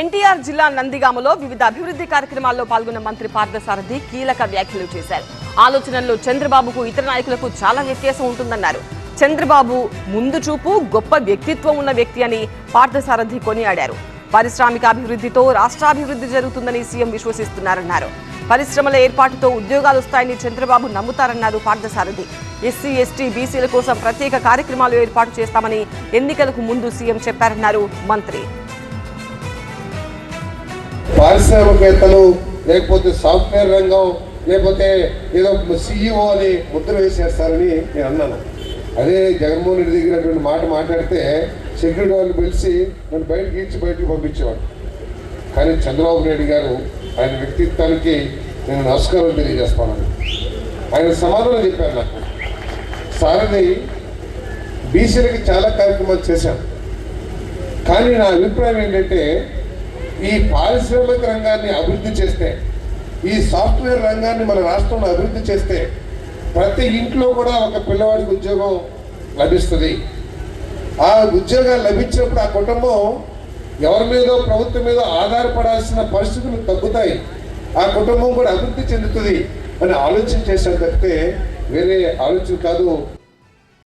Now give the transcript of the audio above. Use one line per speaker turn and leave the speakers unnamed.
ఎన్టీఆర్ జిల్లా నందిగామలో వివిధ అభివృద్ధి కార్యక్రమాల్లో పాల్గొన్న మంత్రి పార్థసారథి కీలక వ్యాఖ్యలు చేశారు. ఆలోచనల్లో చంద్రబాబుకు ఇతర నాయకులకు చాలా వ్యత్యాసం ఉంటుందన్నారు. చంద్రబాబు ముందు చూపు గొప్ప వ్యక్తిత్వం ఉన్న వ్యక్తి అని పార్థసారథి కొనియాడారు. పారిశ్రామిక అభివృద్ధితో రాష్ట్రాభివృద్ధి జరుగుతుందని సీఎం విశ్వసిస్తున్నారన్నారు. పరిశ్రమల ఏర్పాటుతో ఉద్యోగాలు వస్తాయని చంద్రబాబు నమ్ముతారన్నారు పార్థసారథి. ఎస్సీ ఎస్టీ బీసీల కోసం ప్రత్యేక కార్యక్రమాలు ఏర్పాటు చేస్తామని ఎన్నికలకు ముందు సీఎం చెప్పారన్నారు మంత్రి.
పారిశ్రామికవేత్తలు లేకపోతే సాఫ్ట్వేర్ రంగం లేకపోతే ఏదో సిఇఓ అని ముద్ర వేసేస్తారని నేను అన్నాను. అదే జగన్మోహన్ రెడ్డి దగ్గర మాట మాట్లాడితే సెక్యూరిటీ వాళ్ళు పిలిచి నన్ను బయటకి ఇచ్చి బయటకు పంపించేవాడు. కానీ చంద్రబాబు నాయుడు గారు ఆయన వ్యక్తిత్వానికి నేను నమస్కారం తెలియజేస్తాను ఆయన సమాధానం చెప్పారు నాకు. సారథి బీసీలకి చాలా కార్యక్రమాలు చేశాను కానీ నా అభిప్రాయం ఏంటంటే ఈ పారిశ్రామిక రంగాన్ని అభివృద్ధి చేస్తే ఈ సాఫ్ట్వేర్ రంగాన్ని మన రాష్ట్రంలో అభివృద్ధి చేస్తే ప్రతి ఇంట్లో కూడా ఒక పిల్లవాడికి ఉద్యోగం లభిస్తుంది. ఆ ఉద్యోగాలు లభించినప్పుడు ఆ కుటుంబం ఎవరి మీదో ప్రభుత్వం మీద ఆధారపడాల్సిన పరిస్థితులు తగ్గుతాయి. ఆ కుటుంబం కూడా అభివృద్ధి చెందుతుంది అని ఆలోచన చేశాను తప్పితే వేరే ఆలోచన కాదు.